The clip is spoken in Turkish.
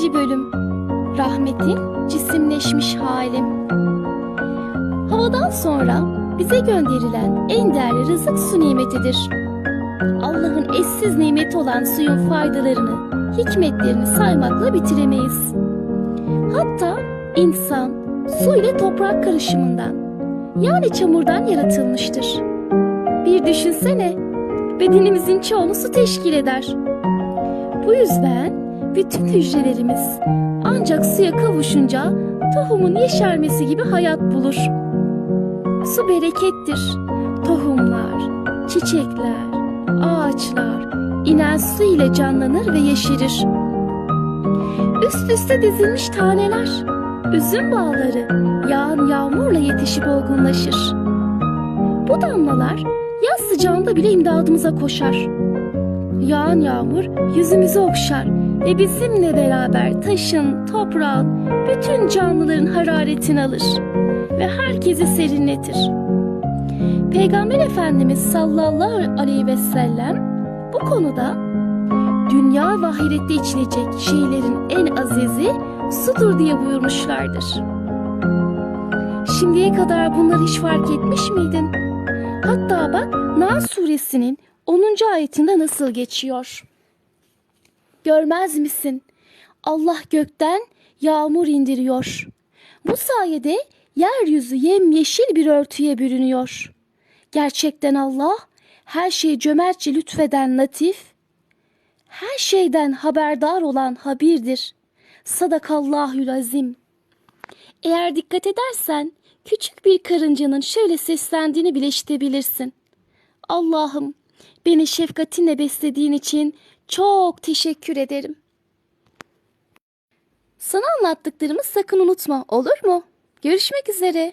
İkinci bölüm Rahmetin cisimleşmiş halim Havadan sonra bize gönderilen en değerli rızık su nimetidir. Allah'ın eşsiz nimeti olan suyun faydalarını, hikmetlerini saymakla bitiremeyiz. Hatta insan su ile toprak karışımından yani çamurdan yaratılmıştır. Bir düşünsene, bedenimizin çoğunu su teşkil eder. Bu yüzden bütün hücrelerimiz ancak suya kavuşunca tohumun yeşermesi gibi hayat bulur. Su berekettir. Tohumlar, çiçekler, ağaçlar inen su ile canlanır ve yeşerir. Üst üste dizilmiş taneler, üzüm bağları yağan yağmurla yetişip olgunlaşır. Bu damlalar yaz sıcağında bile imdadımıza koşar. Yağan yağmur yüzümüzü okşar ve bizimle beraber taşın, toprağın, bütün canlıların hararetini alır ve herkesi serinletir. Peygamber Efendimiz sallallahu aleyhi ve sellem bu konuda dünya ve içilecek şeylerin en azizi sudur diye buyurmuşlardır. Şimdiye kadar bunları hiç fark etmiş miydin? Hatta bak Nas suresinin 10. ayetinde nasıl geçiyor? Görmez misin? Allah gökten yağmur indiriyor. Bu sayede yeryüzü yemyeşil bir örtüye bürünüyor. Gerçekten Allah her şeyi cömertçe lütfeden latif, her şeyden haberdar olan habirdir. Sadakallahül azim. Eğer dikkat edersen küçük bir karıncanın şöyle seslendiğini bile işitebilirsin. Allah'ım beni şefkatinle beslediğin için çok teşekkür ederim. Sana anlattıklarımı sakın unutma olur mu? Görüşmek üzere.